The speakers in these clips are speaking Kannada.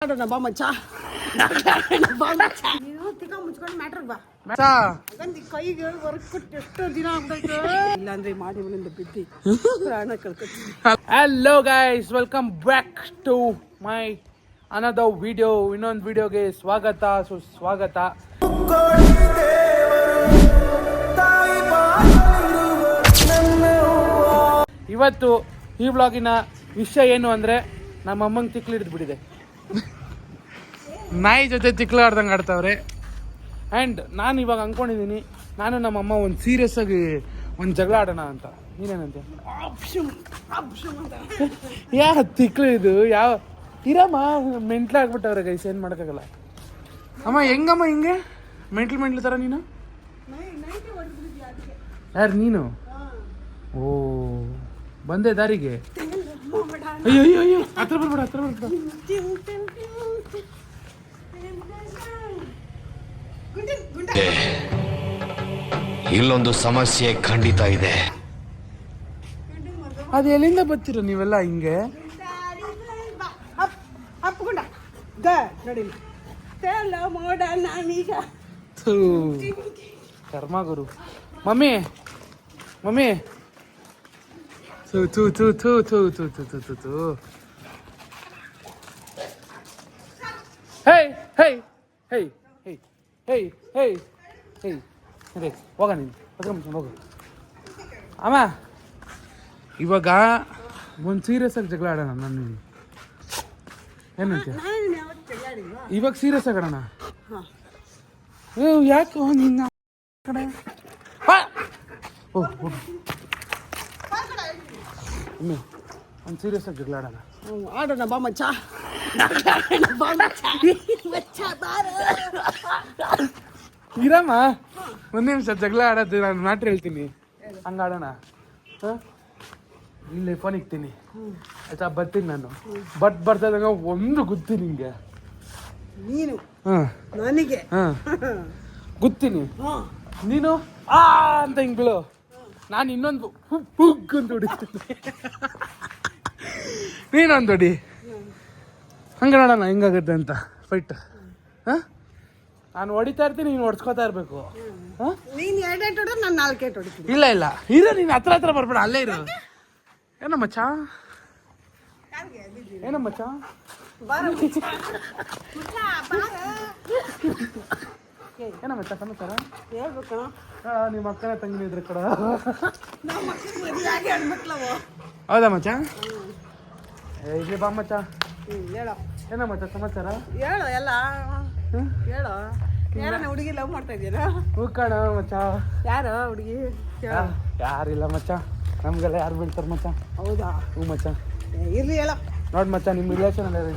ಬಾ ಮಚ್ಚ ಬಾ ಮಚ್ಚ. ನೀನು ತಿಕ್ಕ ಮುಚ್ಕೊಂಡು ಮ್ಯಾಟ್ರ್ ಬಾ. ಮಚ್ಚಾ. ಗಂದಿ ಕೈಗೆ ವರ್ಕ್ ಕೊಟ್ಟು ದಿನ ಆಗ್ಬೇಕು. ಇಲ್ಲಾಂದ್ರೆ ಮಾಡಿ ಮನೆಯಿಂದ ಬಿದ್ದಿ ಪ್ರಾಣ ಕಳ್ಕೊತೀನಿ. Hello guys welcome back to my ಅನದ video ಇನ್ನೊಂದು ವಿಡಿಯೋಗೆ ಸ್ವಾಗತ. ಸುಸ್ವಾಗತ ಇವತ್ತು ಈ ಬ್ಲಾಗಿನ ವಿಷಯ ಏನು ಅಂದರೆ ನಮ್ಮ ಅಮ್ಮಂಗೆ ತಿಕ್ಲಿಡ್ದು ಹಿಡಿದು ಬಿಡಿದೆ. ನಾಯಿ ಜೊತೆ ತಿಕ್ಲು ಆಡ್ದಂಗೆ ಆಡ್ತಾವ್ರೆ. ಆ್ಯಂಡ್ ನಾನು ಇವಾಗ ಅಂದ್ಕೊಂಡಿದ್ದೀನಿ ನಾನು ನಮ್ಮಮ್ಮ ಒಂದು ಸೀರಿಯಸ್ ಆಗಿ ಒಂದು ಜಗಳ ಆಡೋಣ ಅಂತ. ನೀನೇನಂತೆ? ಯಾವ ತಿಕ್ಳು ಇದು? ಯಾವ? ಇರಮ್ಮ, ಮೆಂಟ್ಲ್ ಆಗ್ಬಿಟ್ಟವ್ರೆ ಗೈಸ್ ಏನು ಮಾಡೋಕ್ಕಾಗಲ್ಲ. ಅಮ್ಮ, ಹೆಂಗಮ್ಮ ಹಿಂಗೆ? ಮೆಂಟ್ಲು ಮೆಂಟ್ಲು ಥರ ನೀನು? ಯಾರು, ನೀನು? ಓ, ಬಂದೆ ದಾರಿಗೆ. ಅಯ್ಯೋ ಅಯ್ಯೋ ಅಯ್ಯೋ ಹತ್ರ ಬರ್ಬೇಡ ಹತ್ರ ಬರ್ಬೇಡ. ಇಲ್ಲೊಂದು ಸಮಸ್ಯೆ ಖಂಡಿತ ಇದೆ. ಅದು ಎಲ್ಲಿಂದ ಬರ್ತೀರ ನೀವೆಲ್ಲ ಹಿಂಗೆ? ಅಪ್ ಅಪ್ ಗುಂಡ ಗ ನೋಡಿ ತೆಲ್ಲ ಮೋಡ ನಾನೀಗ ಕರ್ಮ ಗುರು. Mummy mummy. ಥೂ ಥೂ ಥೂ ಥೂ ಥೂ ಥೂ ಥೂ ಥೂ ಥೂ ಥೂ ಹೇ ಹೇ ಹೇ ಹೇ ಹೇ ಹೇ ಹೇ ಅದೇ ಹೋಗ ನೀನು ಅದ್ರ ಹೋಗು ಅಮ್ಮ ಇವಾಗ ಒಂದು ಸೀರಿಯಸ್ ಆಗಿ ಜಗಳ ಆಡೋಣ ನಾನು. ತೆಗಿಯಾಡಿಲ್ವಾ ಇವಾಗ ಸೀರಿಯಸ್ ಆಗೋಣ ಯಾಕೆ? ನಿನ್ನ ಕಡೆ. ಓಹ್ ಓ ಓ ಒಮ್ಮೆ ಒಂದು ಸೀರಿಯಸ್ ಆಗಿ ಜಗಳ ಆಡೋಣ ಆಡೋಣ ಬಾ ಮಚ್ಚ. ಇರಮ್ಮ ಒಂದು ನಿಮಿಷ ಜಗಳ ಆಡೋದು ನಾನು ಮ್ಯಾಟ್ರ್ ಹೇಳ್ತೀನಿ. ಹಂಗೆ ಆಡೋಣ. ಹಾಂ? ಇಲ್ಲಿ ಫೋನ್ ಇಕ್ತೀನಿ. ಆಯ್ತಾ ಬರ್ತೀನಿ ನಾನು. ಬಟ್ ಬರ್ತಾಗ ಒಂದು ಗುತ್ತಿ ನಿಂಗೆ. ನೀನು. ಹಾಂ. ನನಗೆ. ಹಾಂ. ಗುತ್ತೀನಿ. ನೀನು? ಆ ಅಂತ ಹಿಂಗ್ಳು ಬೀಳು. ನಾನು ಇನ್ನೊಂದು ಹುಗ್ ಅಂತ ಹೊಡಿತೀನಿ. ನೀನೊಂದು ಹೊಡಿ. ಹಂಗೆ ನೋಡೋಣ ಹೆಂಗಾಗುತ್ತೆ ಅಂತ. ಫೈಟ್ ಹಾಂ? ನಾನು ಹೊಡಿತಾ ಇರ್ತೀನಿ ನೀನು ಹೊಡ್ಸ್ಕೊತಾ ಇರಬೇಕು. ಹಾಂ? ನೀನು ಎರಡೆರಡು ಹೊಡೆದ್ರೆ ನಾನು ನಾಲ್ಕೇಟ್ ಹೊಡಿತೀನಿ. ಇಲ್ಲ ಇಲ್ಲ. ಇರೋ ನೀನು ಹತ್ರ ಹತ್ರ ಬರ್ಬೇಡ ಅಲ್ಲೇ ಇರೋ. ಏನಮ್ಮ ಚಾ ಏನಮ್ಮ ಚಾ ಏನಮ್ಮ ಚಾ ಸಮಾಚಾರ? ಹೇಳ್ಬೇಕು. ನಿಮ್ಮ ಅಕ್ಕನ ತಂಗಿನ ಇದ್ರೆ ಕಡ. ಹೌದಾ ಮಚ್ಚ? ಏ ಇಲ್ಲಿ ಬಾ ಮಚ್ಚ. ಹೇಳೋ. ಏನಮ್ಮ ಚಾ ಸಮಾಚಾರ? ಹೇಳು ಎಲ್ಲ? ಹೇಳು. ಯಾರನ್ನ ಹುಡುಗಿ ಲವ್ ಮಾಡ್ತಾ ಇದ್ದೀರಾ? ಹೂ ಕಣ ಮಚ್ಚ. ಯಾರು ಹುಡುಗಿ? ಯಾರಿಲ್ಲ ಮಚ್ಚ. ನಮ್ಗೆಲ್ಲ ಯಾರು ಬೀಳ್ತಾರ ಮಚ್ಚ? ಹೌದಾ? ಹ್ಞೂ ಮಚ್ಚ. ಇರ್ಲಿ ಹೇಳ. ನೋಡ್ ಮಚ್ಚ ನಿಮ್ಮ ರಿಲೇಷನ್ ಅಲ್ಲಿ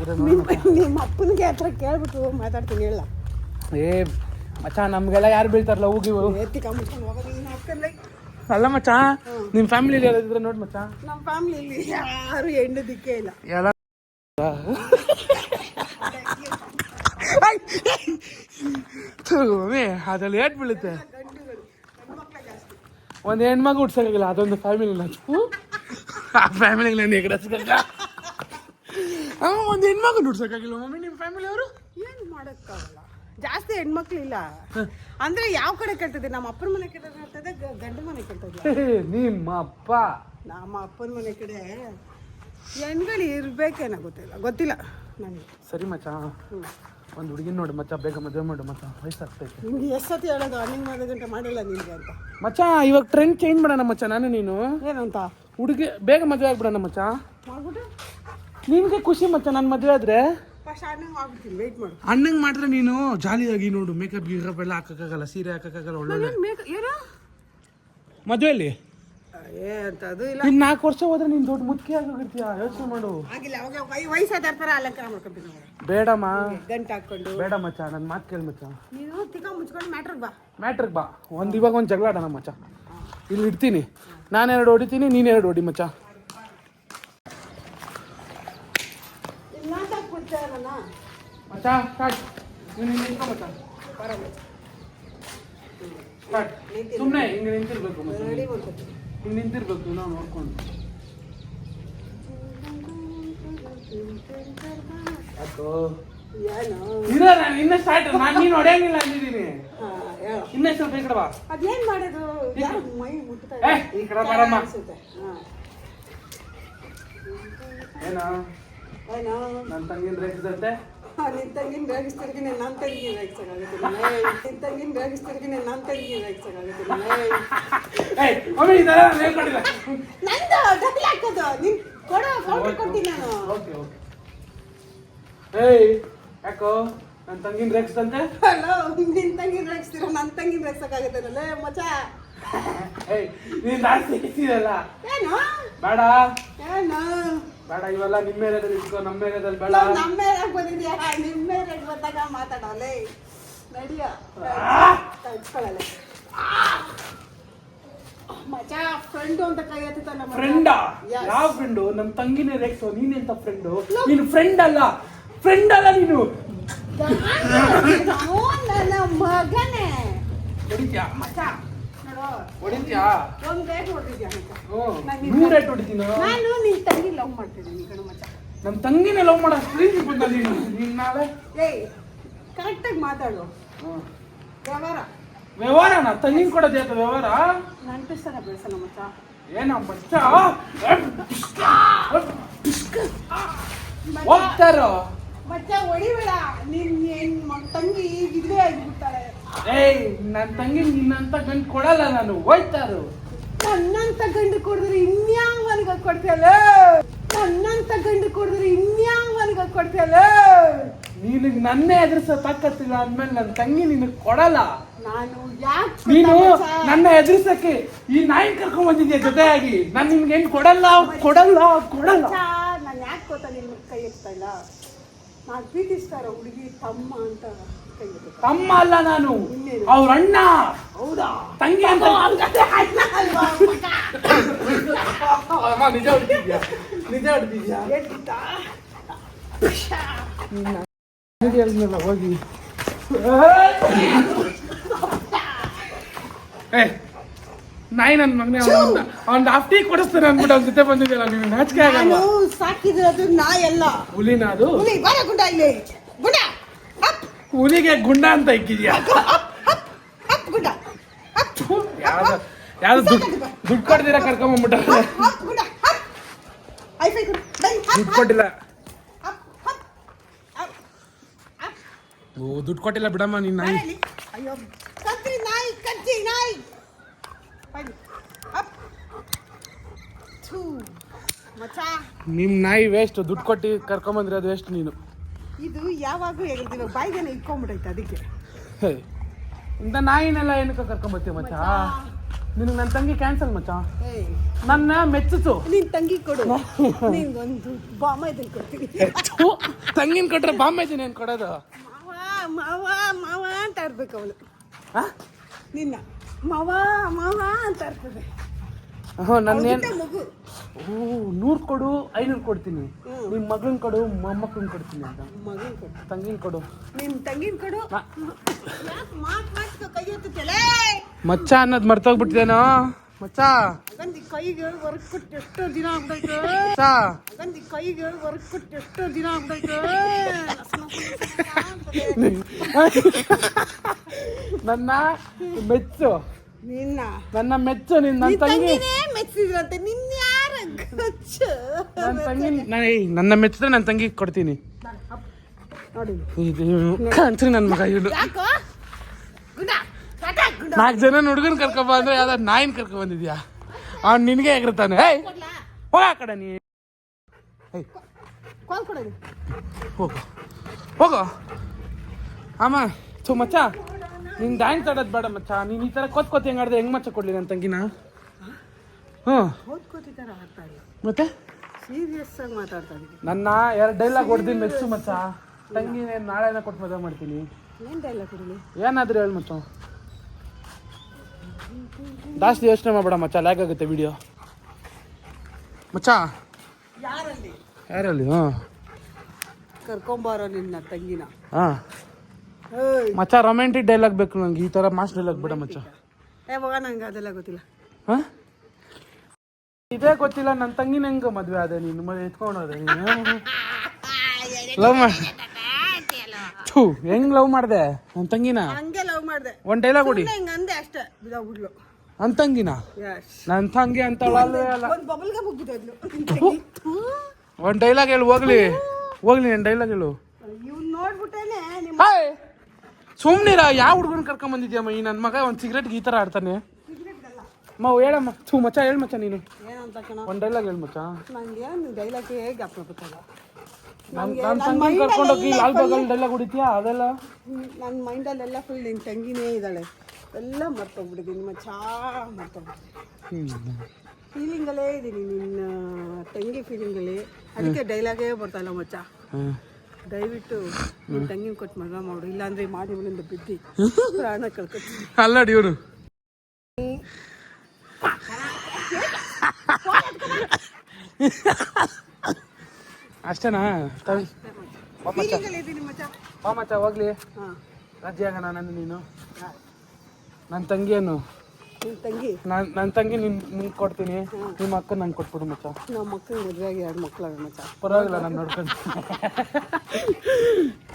ನಿಮ್ಮ ಅಪ್ಪನಿಗೆ ಹತ್ರ ಕೇಳ್ಬಿಟ್ಟು ಮಾತಾಡ್ತೀನಿ ಹೇಳ. ಏ ಮಚ್ಚ ನಮ್ಗೆಲ್ಲ ಯಾರು ಬೀಳ್ತಾರಲ್ಲ ಹೋಗಿ ನೀನು ಅಲ್ಲ ಮಚ್ಚಾ ನಿಮ್ಮ ಫ್ಯಾಮಿಲಿ ಯಾರಿದ್ರೆ ನೋಡಿ ಮಚ್ಚ. ನಮ್ಮ ಫ್ಯಾಮಿಲಿಯಲ್ಲಿ ಯಾರು ಹೆಣ್ಣು ದಿಕ್ಕೇ ಇಲ್ಲ. ಎಲ್ಲ ಮಮ್ಮಿ ಅದ್ರಲ್ಲಿ ಏಟ್ ಬೀಳುತ್ತೆ. ಒಂದು ಹೆಣ್ಮಗು ಹುಡ್ಸಕ್ಕಾಗಿಲ್ಲ ಅದೊಂದು ಫ್ಯಾಮಿಲಿ ಆ ಫ್ಯಾಮಿಲಿಗೆ ನಾನು ಎಗರಸ್ಕೊಂಡ ಒಂದು ಹೆಣ್ಮಗು ಹುಡ್ಸಕ್ಕಾಗಿಲ್ಲ ಮಮ್ಮಿ ನಿಮ್ಮ ಫ್ಯಾಮಿಲಿ ಅವರು? ಏನು ಮಾಡೋಕ್ಕಾಗಲ್ಲ? ಜಾಸ್ತಿ ಹೆಣ್ಮಕ್ಳು ಇಲ್ಲ ಅಂದ್ರೆ ಯಾವ ಕಡೆ ಕೇಳ್ತದೆ ನಮ್ಮ ಅಪ್ಪನ ಮನೆ ಕಡೆ ಕೇಳ್ತದೆ ಗಂಡ ಮನೆ ಕೇಳ್ತದೆ ನಿಮ್ಮ ಅಪ್ಪ. ನಮ್ಮ ಅಪ್ಪನ ಮನೆ ಕಡೆ ಹೆಣ್ಗಳು ಇರ್ಬೇಕೇನೋ ಗೊತ್ತಿಲ್ಲ. ಗೊತ್ತಿಲ್ಲ ನನಗೆ. ಸರಿ ಮಚ್ಚ. ಒಂದು ಹುಡುಗಿನ ನೋಡಿ ಮಚ್ಚ ಬೇಗ ಮದುವೆ ಮಾಡು ಮಚ್ಚ. ವಯಸ್ಸಾಗ್ತೈತೆ. ನಿಮ್ಗೆ ಎಷ್ಟೊತ್ತಿ ಹೇಳೋದು? ಅನ್ನಿಂಗ್ ಮಾಡೋ ಗಂಟೆ ಮಾಡಿಲ್ಲ ನಿನಗೆ ಅಂತ. ಮಚ್ಚ ಇವಾಗ ಟ್ರೆಂಡ್ ಚೇಂಜ್ ಮಾಡೋಣ ಮಚ್ಚ ನಾನು ನೀನು. ಏನಂತ? ಹುಡುಗಿ ಬೇಗ ಮದುವೆ ಆಗ್ಬಿಡೋಣ ಮಚ್ಚ. ಮಾಡ್ಬಿಟ್ಟು ನಿಮಗೆ ಖುಷಿ ಮಚ್ಚ ನಾನು ಮದುವೆ ಆದ್ರೆ. ಅಣ್ಣಂಗೆ ಮಾಡಿದ್ರೆ ನೀನು ಜಾಲಿಯಾಗಿ ನೋಡು. ಮೇಕಪ್ ಗೀಕಪ್ ಎಲ್ಲ ಹಾಕಕ್ಕಾಗಲ್ಲ. ಸೀರೆ ಹಾಕಕ್ಕಾಗಲ್ಲ ಒಳ್ಳೆ ಮದುವೆಯಲ್ಲಿ? ಏ ಅಂತ ಅದು ಇಲ್ಲ. ಇನ್ನು ನಾಲ್ಕು ವರ್ಷ ಹೋದ್ರೆ ನೀನು ದೊಡ್ಡ ಮುದುಕಿ ಆಗೋಗಿರ್ತೀಯ ಯೋಚನೆ ಮಾಡು. ಆಗಿಲ್ಲ ಅವಾಗ ವೈ ವಯಸ್ಸಾದ ಅಲಂಕಾರ ಮಾಡ್ಕೊತೀನಿ ಬೇಡಮ್ಮ. ಗಂಟು ಹಾಕೊಂಡು ಬೇಡ ಮಚ್ಚ ನನ್ನ ಮಾತು ಕೇಳಿ ಮಚ್ಚ. ನೀನು ತಿಕ್ಕ ಮುಚ್ಕೊಂಡು ಮ್ಯಾಟ್ರ್ ಬಾ. ಮ್ಯಾಟ್ರಿಗೆ ಬಾ. ಒಂದು ಇವಾಗ ಒಂದು ಜಗಳ ಆಡೋಣ ಮಚ್ಚ. ಇಲ್ಲಿ ಇಡ್ತೀನಿ. ನಾನೆರಡು ಹೊಡಿತೀನಿ ಎರಡು ಹೊಡಿ ಮಚ್ಚ ಇಲ್ಲ ಅಂತ ಕೂತಾರಲ್ಲ ಮಚ್ಚ ಸ್ಟಾರ್ಟ್ ನೀನು ನಿಂತ್ಕೊ ಮಚ್ಚ ಸ್ಟಾರ್ಟ್ ಸುಮ್ಮನೆ ಹಿಂಗೆ ನಿಂತಿರ್ಬೇಕು ಹಿಂಗೆ ನಿಂತಿರ್ಬೇಕು ನಾವು ನೋಡ್ಕೊಂಡು ಇನ್ನ ಸ್ಟಾರ್ಟ್ ನಾನು ನೀನು ಹೊಡೆಯಂಗಿಲ್ಲ ಅಂದಿದ್ದೀನಿ. ಇನ್ನೇ ಸ್ವಲ್ಪ ಈ ಕಡೆ ಬಾ ಅದೇನ್ ಮಾಡೋದು ಮೈ ಮುಟ್ತಾ ಏ, ಈ ಕಡೆ ಬರಮ್ಮ. ಏನೋ ನನ್ನ ತಂಗಿನ ರೇಟ್ ಹಾ, ನಿನ್ ತಂಗಿನ ರೇಗಿಸ್ತಿರ್ತೀನಿ ನನ್ನ ತಂಗಿ ರೇಗಿಸಕ್ಕಾಗತ್ತಿಲ್ಲ ನಿನ್ ತಂಗಿನ ರೇಗಿಸ್ತಿರ್ತೀನಿ ನನ್ನ ತಂಗಿನ ರೇಗಿಸಕ್ಕಾಗತ್ತಿಲ್ಲ ನಂದು ಡಬಲ್ ಹಾಕೋದು. ನಿನ್ ಕೊಡೋ ಫೋಟೋ ಕೊಡ್ತೀನಿ ನಾನು. ಓಕೆ ಓಕೆ ಏಯ್ ಯಾಕೋ? ನನ್ನ ತಂಗಿನ ರೇಗಿಸ್ತಂತೆ ಹಲೋ ನಿನ್ ತಂಗಿನ ರೇಗಿಸ್ತೀರ ನನ್ನ ತಂಗಿನ ರೇಗಿಸಕ್ಕಾಗತ್ತಲ್ಲ ಮಚ ಏಯ್ ನೀನು ಜಾಸ್ತಿ ಏನು? ಬೇಡ. ಏನು? ಬೇಡ ಇವೆಲ್ಲ ನಿಮ್ಮ ಮೇಲೆ ಇಟ್ಕೋ ನಮ್ಮ ಮೇಲೆ ಬೇಡ. ನಮ್ಮ ಮೇಲೆ ಬಂದಿದ್ಯಾ? ನಿಮ್ಮ ಮೇಲೆ ಬಂದಾಗ ಮಾತಾಡೋಲೆ ನಡಿಯ. ತಡ್ಕೊಳ್ಳಲ್ಲ. ಮಚ ಫ್ರೆಂಡು ಅಂತ ಕೈ ನಮ್ಮ ಫ್ರೆಂಡಾ ಯಾವ ಫ್ರೆಂಡು ನಮ್ಮ ತಂಗಿನೇ ರೇಕ್ಸು. ನೀನೆಂತ ಫ್ರೆಂಡು ನೀನು ಫ್ರೆಂಡ್ ಅಲ್ಲ. ಫ್ರೆಂಡ್ ಅಲ್ಲ ನೀನು. ನನ್ನ ಮಗನೇ. ಮಚ ಹೊಡಿತ್ಯಾ? ಒಂದ್ ರೇಟ್ ಹ್ಞೂ ನೂರು ರೇಟ್ ಹೊಡಿತೀನ ನಾನು ನಿನ್ ತಂಗಿ ಲವ್ ಮಾಡ್ತಿದ್ದೀನಿ ಕಣ ನಮ್ಮ ತಂಗಿನೇ ಲವ್ ಮಾಡೋ ಪ್ರೀತಿ ಬಂದ ನೀನು. ನೀನು ನಾಳೆ? ಏಯ್ ಕರೆಕ್ಟಾಗಿ ಮಾತಾಡು. ವ್ಯವಹಾರ. ವ್ಯವಹಾರನ? ತಂಗಿನ ಕೊಡೋದು ಯಾಕೆ ವ್ಯವಹಾರ? ನಂಟಿಸ್ತಾನೆ ಬೆಳೆಸಲ್ಲ ಮಚ್ಚ. ಏನ ಬಚ್ಚ ಹೋಗ್ತಾರೋ ಮಚ್ಚ ಹೊಡಿಬೇಡ. ನಿನ್ ಏನ್ ಮ- ತಂಗಿ ಇಲ್ಲೇ ಆಗಿಬಿಡ್ತಾಳೆ. ಏಯ್ ನನ್ನ ತಂಗಿ ನಿನ್ನಂತ ಗಂಡು ಕೊಡಲ್ಲ ನಾನು ಹೋಯ್ತಾರು. ನನ್ನಂತ ಗಂಡು ಕೊಡಿದ್ರೆ ಇನ್ಯಾವ ಮನೆಗೆ ಕೊಡ್ತೀಯಲ್ಲ ನನ್ನಂತ ಗಂಡು ಕೊಡಿದ್ರೆ ಇನ್ಯಾವ ಮನೆಗೆ ಕೊಡ್ತೀಯಲ್ಲ ನಿನಗ್ ನನ್ನೇ ಎದುರಿಸೋ ತಾಕತ್ತಿಲ್ಲ ಅಂದ್ಮೇಲೆ ನನ್ನ ತಂಗಿ ನಿನಗೆ ಕೊಡಲ್ಲ. ನಾನು ಯಾಕೆ ನೀನು ನನ್ನ ಎದುರಿಸಕ್ಕೆ ಈ ನಾಯಿ ಕರ್ಕೊಂಡ್ ಬಂದಿದ್ಯಾ ಜೊತೆಯಾಗಿ? ನಾನು ನಿನ್ಗೆ ಏನ್ ಕೊಡಲ್ಲ ಕೊಡಲ್ಲ ಕೊಡಲ್ಲ? ನಾನು ಯಾಕೆ ಗೊತ್ತಾ ನಿನ್ನ ಕೈ ಎತ್ತಾ ಇಲ್ಲ? ನಾನು ಪ್ರೀತಿಸ್ತಾರ ಹುಡುಗಿ ತಮ್ಮ ಅಂತ ತಮ್ಮ ಅಲ್ಲ ನಾನು? ಅವ್ರ ಅಣ್ಣ. ಹೌದಾ? ತಂಗಿ ಅಂತ. ನಿಜ ಹೊಡ್ತಿದ್ಯಾ ನಿಜ ಹೊಡ್ತಿದ್ಯಾ ಹೋಗಿ. ಏ ನಾಯಿ ನನ್ನ ಮಗನೇ ಅವ್ನ ಆಫ್ಟಿ ಟೀ ಕೊಡಿಸ್ತಾನೆ ಅಂದ್ಬಿಟ್ಟು ಅವ್ನ ಜೊತೆ ಬಂದಿದ್ದೀರಾ ನೀನು ನಾಚಿಕೆ ಆಗಲ್ಲ ನಾನು ಸಾಕಿದಿರೋದು ನಾಯಲ್ಲ ಹುಲಿನ ಅದು? ಹುಲಿ ಬರ ಗುಂಡ ಇಲ್ಲಿ. ಗುಂಡ! ಅಪ್! ಹುಲಿಗೆ ಗುಂಡ ಅಂತ ಇಕ್ಕಿದ್ಯಾ? ಅಪ್ ಗುಂಡ. ಅಪ್ ಯಾವ್ದು ಯಾವ್ದು ದುಡ್ಡು ದುಡ್ಡು ಕೊಡ್ದಿರ ಕರ್ಕೊಂಬಂದ್ಬಿಟ್ಟ ಅಪ್ ಅಪ್ ಗುಂಡ. ಅಪ್. ಐಫೈ ಗುಂಡ. ಬೈ ಅಪ್ ದುಡ್ಡು ಕೊಟ್ಟಿಲ್ಲ. Up up up. ಅಪ್. ಓ ದುಡ್ಡು ಕೊಟ್ಟಿಲ್ಲ ಬಿಡಮ್ಮ ನೀನ್ ನಾಯಿ. ಅಯ್ಯೋ. ಕತ್ರಿ ನಾಯಿ ಕಚ್ಚಿ ನಾಯಿ. ಬನ್ನಿ ಅಪ್ ಥೂ ಮಚಾ ನಿಮ್ ನಾಯಿ ವೇಸ್ಟ್ ದುಡ್ಡು ಕೊಟ್ಟು ಕರ್ಕೊಂಬಂದಿರೋದು ವೇಸ್ಟ್ ನೀನು. ಇದು ಯಾವಾಗೂ ಹೇಳಿದ್ದೀವಿ ಬಾಯಿಗೆ ಇಟ್ಕೊಂಡ್ಬಿಟ್ಟೈತೆ ಅದಕ್ಕೆ. ಇಂಥ ನಾಯಿನೆಲ್ಲ ಏನಕ್ಕೆ ಕರ್ಕೊಂಬರ್ತೀವಿ ಮಚ್ಚ? ನಿನಗೆ ನನ್ನ ತಂಗಿ ಕ್ಯಾನ್ಸಲ್ ಮಚ್ಚ? ನನ್ನ ಮೆಚ್ಚಿಸು. ನಿನ್ ತಂಗಿ ಕೊಡು. ನಿನ್ಗೊಂದು ಬಾಮ ಇದನ್ನ ಕೊಡ್ತೀನಿ. ತಂಗಿನ ಕೊಟ್ರೆ ಬಾಂಬೆ ಇದನ್ನ ಏನು ಕೊಡೋದು? ಮಾವ ಮಾವ ಮಾವ ಅಂತ ಇರ್ಬೇಕು ಅವಳು. ನಿನ್ನ. ಮಾವ ಮಾವ ಅಂತ ಇರ್ತದೆ. ಹ್ಞೂ ನನ್ನೇನು ಮಗು. ಓ ನೂರು ಕೊಡು ಐನೂರು ಕೊಡ್ತೀನಿ. ನಿಮ್ಮ ಮಗನ್ ಕೊಡು ಮೊಮ್ಮಕ್ಕನ್ ಕೊಡ್ತೀನಿ ಅಂತ. ಮಗನ್ ಕೊಡು ತಂಗಿನ ಕೊಡು. ನಿಮ್ ತಂಗಿನ ಕೊಡು. ನಾ- ಯಾಕೆ ಮಾತ್ ಮಾತು ಕೈ ಎತ್ತುತ್ತಲೇ ಮಚ್ಚ ಅನ್ನೋದು ಮರ್ತೋಗ್ಬಿಟ್ಟಿದೇನೋ. ಮಚ್ಚ. ಅಗಂದಿ ಕೈಗೆ ವರ್ಕ್ ಕೊಟ್ಟು ಎಷ್ಟೋ ದಿನ ಆಗ್ಬೇಕು. ಮಚ್ಚ. ಅಗಂದಿ ಕೈಗೆ ವರ್ಕ್ ಕೊಟ್ಟು ಎಷ್ಟೋ ದಿನ ಆಗ್ಬೇಕು. ನನ್ನ ಮೆಚ್ಚು. ನಿನ್ನ. ನನ್ನ ಮೆಚ್ಚು ನಿನ್ನ ನನ್ನ ನಿನ್ ತಂಗಿ. ಮೆಚ್ಚಿದ್ರಂತೆ. ನಿನ್ನ ಯಾರ ಗಚ್ಚು ನನ್ನ ತಂಗಿ ನಾನು ನನ್ನ ಮೆಚ್ಚಿದ್ರೆ ನನ್ನ ತಂಗಿ ಕೊಡ್ತೀನಿ. ನೋಡಿ. ಇದು ಅಂತ್ರಿ ನನ್ನ ಮಗ ಯಾಕೋ? ಗುಂಡ ನಾಲ್ಕು ಜನ ಹುಡುಗನ್ ಕರ್ಕೊಂಬ ಅಂದ್ರೆ ಯಾವ್ದಾರು ನಾಯಿನ ಕರ್ಕೊ ಬಂದಿದ್ಯಾ? ಅವ್ನು ನಿನಗೆ ಹೇಗಿರ್ತಾನೆ ಏಯ್ ಹೋಗ ಆ ಕಡೆ ನೀ. ಏಯ್. ಹೋಗು. ಹೋಗು. ಆಮ ಸೊ ಮಚ್ಚ. ನೀನು ಡ್ಯಾನ್ಸ್ ಆಡೋದು ಬೇಡ ಮಚ್ಚ. ನೀನು ಈ ಥರ ಕೊತ್ ಕೊತ್ ಹೆಂಗ್ ಹೆಂಗೆ ಹೆಂಗ್ ಮಚ್ಚ ಕೊಡ್ಲಿ ನನ್ನ ತಂಗಿನ? ಹ್ಞೂ ಮತ್ತೆ? ಸೀರಿಯಸ್ ಆಗಿ ಮಾತಾಡ್ತಾ ನನ್ನ ಎರಡು ಡೈಲಾಗ್ ಹೊಡೆದು ಮೆಚ್ಚು ಮಚ್ಚ. ತಂಗಿ ನಾಳೆನ ಕೊಟ್ಟು ಮದುವೆ ಮಾಡ್ತೀನಿ. ಏನ್ ಡೈಲಾಗ್ ಕೊಡಲಿ? ಏನಾದ್ರೂ ಹೇಳಿ ಮಚ್ಚ. ಜಾಸ್ತಿ ಯೋಚನೆ ಮಾಡಬೇಡ ಮಚ್ಚ ಲ್ಯಾಕ್ ಆಗುತ್ತೆ ವಿಡಿಯೋ ಮಚ್ಚ? ಯಾರಲ್ಲಿ? ಯಾರಲ್ಲಿ? ಹಾಂ. ಕರ್ಕೊಂಬಾರೋ ನಿನ್ನ ತಂಗಿನ. ಹಾಂ. ಮಚ್ಚ ರೊಮ್ಯಾಂಟಿಕ್ ಡೈಲಾಗ್ ಬೇಕು ನಂಗೆ ಈ ಥರ ಮಾಸ್ ಡೈಲಾಗ್ ಬೇಡ ಮಚ್ಚ. ಏ ಮಗ ನಂಗೆ ಅದೆಲ್ಲ ಗೊತ್ತಿಲ್ಲ. ಹಾಂ? ಇದೇ ಗೊತ್ತಿಲ್ಲ ನನ್ನ ತಂಗಿನ ಹೆಂಗ ಮದುವೆ ಅದೇ ನೀನು? ಮದುವೆ ಎತ್ಕೊಂಡೋದೆ ನೀನು? ಲವ್ ಮಾಡ ಥೂ ಹೆಂಗ್ ಲವ್ ಮಾಡ್ದೆ? ನನ್ನ ತಂಗಿನ? ಹಂಗೆ ಲವ್ ಮಾಡ್ದೆ. ಒಂದ್ ಡೈಲಾಗ್ ಹೊಡಿ ಹೆಂಗ್ ಅಂದೆ ಅಷ್ಟೇ ಬಿದ್ದೋಗ್ಬಿಡ್ಲು ನನ್ ತಂಗಿನ? ನನ್ ನನ್ನ ತಂಗಿ ಅಂತ ಒಂದ್ ಬಬಲ್ಗೆ ಮುಗ್ಬಿದ್ದೋದ್ಲು ಒಂದ್ ಡೈಲಾಗ್ ಹೇಳು ಹೋಗ್ಲಿ. ಹೋಗ್ಲಿ ನನ್ನ ಡೈಲಾಗ್ ಹೇಳು. ಇವ್ನ್ ನೋಡ್ಬಿಟ್ಟೇನೆ ನಿಮ್ ಹಾಯ್ ಸುಮ್ನಿರ ಯಾವ ಹುಡುಗನ ಕರ್ಕೊಂಡ್ ಬಂದಿದ್ಯಮ್ಮ? ಈ ನನ್ನ ಮಗ ಒಂದ್ ಸಿಗರೆಟ್ ಈ ತರ ಆಡ್ತಾನೆ. ಅಮ್ಮ ಹೇಳಮ್ಮ. ಥೂ ಮಚ್ಚ ಹೇಳ್ ಮಚ್ಚ ನೀನು. ಏನಂತ ಕಣ? ಒಂದ್ ಡೈಲಾಗ್ ಹೇಳ್ ಮಚ್ಚ. ನಂಗೆ ಡೈಲಾಗ್ ಜ್ಞಾಪಕ ಬರ್ತಲ್ಲ ನನ್ ನನ್ನ ತಂಗಿ ಕರ್ಕೊಂಡೋಗಿ ಲಾಲ್ ಬಾಗಲ್ ಡೈಲಾಗ್ ಹೊಡಿತೀಯಾ ಅದೆಲ್ಲ ನನ್ನ ಮೈಂಡಲ್ಲೆಲ್ಲ ಫುಲ್ ನಿನ್ ತಂಗಿನೇ ಇದ್ದಾಳೆ ಎಲ್ಲ ಮರ್ತೋಗ್ಬಿಟ್ಟಿದ್ದೀನಿ ಮಚ್ಚ ಮರ್ತೋಗ್ಬಿಟ್ಟಿದ್ದೀನಿ ಫೀಲಿಂಗಲ್ಲೇ ಇದ್ದೀನಿ ನಿನ್ನ ತಂಗಿ ಫೀಲಿಂಗಲ್ಲಿ ಅದಕ್ಕೆ ಡೈಲಾಗೇ ಬರ್ತಾಯಿಲ್ಲ ಮಚ್ಚ ಹ್ಮ್. ದಯವಿಟ್ಟು ನಿನ್ನ ತಂಗಿನ ಕೊಟ್ಟು ಮದುವೆ ಮಾಡು ಇಲ್ಲಾಂದ್ರೆ ಮಾಡಿ ಇವಳಿಂದ ಬಿದ್ದು ಪ್ರಾಣ ಕಳ್ಕೊತೀನಿ ಅಲ್ಲಡಿ ಇವ್ರು ಅಷ್ಟೇನಾ. ಬಾ ಮಚ್ಚ. ಹೋಗ್ಲಿ. ಹಾಂ. ರಜೆ ಆಗೋಣ ನನ್ನ ನೀನು. ನನ್ನ ತಂಗಿಯನ್ನು. ತಂಗಿ? ನಾನು ನನ್ನ ತಂಗಿ ನಿನ್ ನಿಂಗೆ ಕೊಡ್ತೀನಿ. ನಿಮ್ಮ ಅಕ್ಕ ನಂಗೆ ಕೊಟ್ಬಿಡು ಮಚ್ಚ. ನಮ್ಮ ಮಕ್ಕಳು ಮದುವೆಯಾಗಿ ಎರಡು ಮಕ್ಕಳು ಮಚ್ಚ. ಪರವಾಗಿಲ್ಲ ನಾನು ನೋಡ್ಕೊಂಡು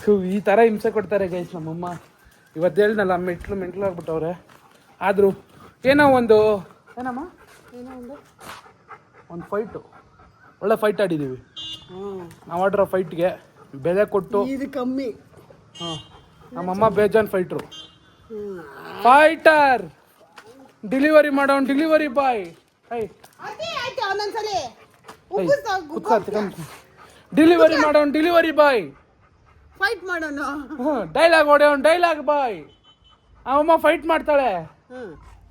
ಈ ಥರ ಹಿಂಸೆ ಕೊಡ್ತಾರೆ ಗೈಸ್ ನಮ್ಮಮ್ಮ. ಇವತ್ತು ಹೇಳ್ದಲ್ಲ ಮೆಟ್ಲು ಮೆಟ್ಲು ಆಗ್ಬಿಟ್ಟವ್ರೆ. ಆದರೂ ಏನೋ ಒಂದು ಏನಮ್ಮ? ಏನೋ ಒಂದು? ಒಂದು ಫೈಟು ಒಳ್ಳೆ ಫೈಟ್ ಆಡಿದ್ದೀವಿ ನಾವು ಆಡಿರೋ ಫೈಟ್ಗೆ ಬೆಲೆ ಕೊಟ್ಟು ಇದು ಕಮ್ಮಿ. ಹಾಂ ನಮ್ಮಮ್ಮ ಬೇಜಾನ್ ಫೈಟ್ರು ಹ್ಞೂ ಫೈಟರ್ ಡೆಲಿವರಿ ಮಾಡೋನ್ ಡೆಲಿವರಿ ಬಾಯ್ ಹೈ. ಒಂದೊಂದ್ಸಲಿ ಡೆಲಿವರಿ ಮಾಡೋನ್ ಡೆಲಿವರಿ ಬಾಯ್ ಫೈಟ್ ಮಾಡೋಣ ಡೈಲಾಗ್ ಹೊಡೆಯೋನ್ ಡೈಲಾಗ್ ಬಾಯ್ ಅಮ್ಮ ಫೈಟ್ ಮಾಡ್ತಾಳೆ.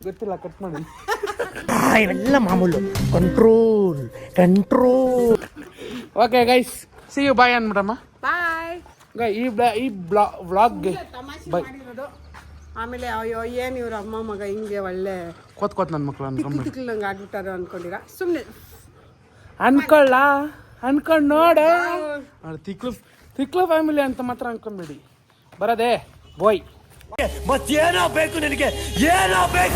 ಗೊತ್ತಿಲ್ಲ ಕಟ್ ಮಾಡಿ. ಇವೆಲ್ಲ ಮಾಮೂಲು. Control control okay guys see you bye ಅನ್ಬಿಡಮ್ಮ bye guy ಈ ಬ್ಲಾ ಈ ಬ್ಲಾ ವ್ಲಾಗ್ಗೆ ಬಾಯ್ ಮಾಡಿರೋದು. ಆಮೇಲೆ ಅಯ್ಯೋ ಏನು ಇವ್ರ ಅಮ್ಮ ಮಗ ಹಿಂಗೆ ಒಳ್ಳೆ ಕೊತ್ ಕೊತ್ ನನ್ನ ಮಕ್ಳು ಅನ್ಕೊಂಡು ಅನ್ಕೊಂಬಿಡಿ ತಿಕ್ಲಂಗೆ ಆಡ್ಬಿಟ್ಟಾರ ಅನ್ಕೊಂಡಿರ? ಸುಮ್ಮನೆ ಅನ್ಕೊಳ್ಳ ಅನ್ಕೊಂಡು ನೋಡ. ತಿಕ್ಲು ತಿಕ್ಲು ಫ್ಯಾಮಿಲಿ ಅಂತ ಮಾತ್ರ ಅನ್ಕೊಂಡ್ಬಿಡಿ. ಬರದೆ ಬೋಯ್ ಮತ್ತೇನೋ ಬೇಕು ನಿನಗೆ? ಏನೋ ಬೇಕು?